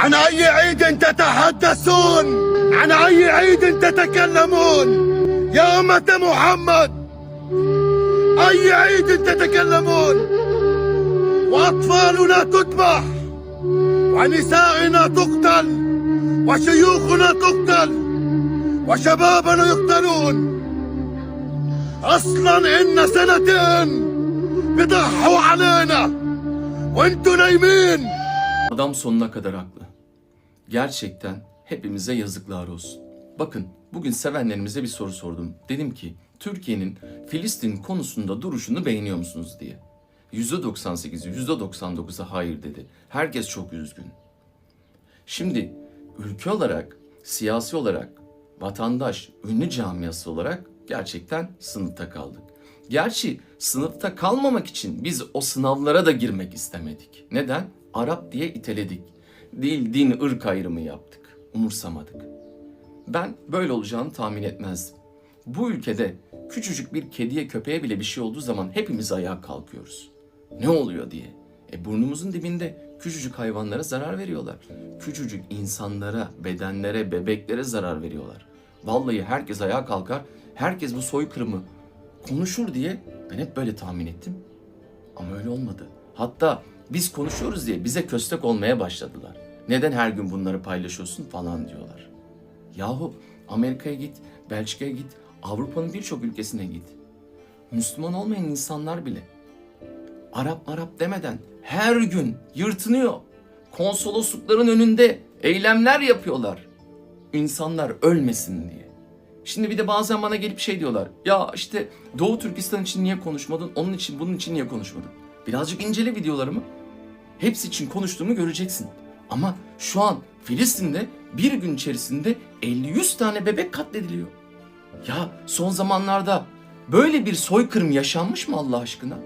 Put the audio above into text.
عن أي عيد تتحدثون؟ عن أي عيد تتكلمون؟ يا أمة محمد أي عيد تتكلمون؟ وأطفالنا تذبح ونسائنا تقتل وشيوخنا تقتل وشبابنا يقتلون. أصلا إن سنتين بضحوا علينا وانتوا نايمين. Adam sonuna kadar haklı. Gerçekten hepimize yazıklar olsun. Bakın bugün sevenlerimize bir soru sordum. Dedim ki Türkiye'nin Filistin konusunda duruşunu beğeniyor musunuz diye. %98'i %99'a hayır dedi. Herkes çok üzgün. Şimdi ülke olarak, siyasi olarak, vatandaş, ünlü camiası olarak gerçekten sınıfta kaldık. Gerçi sınıfta kalmamak için biz o sınavlara da girmek istemedik. Neden? Arap diye iteledik. Dil, din, ırk ayrımı yaptık. Umursamadık. Ben böyle olacağını tahmin etmezdim. Bu ülkede küçücük bir kediye köpeğe bile bir şey olduğu zaman hepimiz ayağa kalkıyoruz. Ne oluyor diye. E burnumuzun dibinde küçücük hayvanlara zarar veriyorlar. Küçücük insanlara, bedenlere, bebeklere zarar veriyorlar. Vallahi herkes ayağa kalkar, herkes bu soykırımı konuşur diye ben hep böyle tahmin ettim. Ama öyle olmadı. Hatta biz konuşuyoruz diye bize köstek olmaya başladılar. Neden her gün bunları paylaşıyorsun falan diyorlar. Yahu Amerika'ya git, Belçika'ya git, Avrupa'nın birçok ülkesine git. Müslüman olmayan insanlar bile Arap Arap demeden her gün yırtınıyor. Konsoloslukların önünde eylemler yapıyorlar. İnsanlar ölmesin diye. Şimdi bir de bazen bana gelip şey diyorlar. Ya işte Doğu Türkistan için niye konuşmadın? Onun için bunun için niye konuşmadın? Birazcık incele videolarımı. Hepsi için konuştuğumu göreceksin. Ama şu an Filistin'de bir gün içerisinde 50-100 tane bebek katlediliyor. Ya son zamanlarda böyle bir soykırım yaşanmış mı Allah aşkına?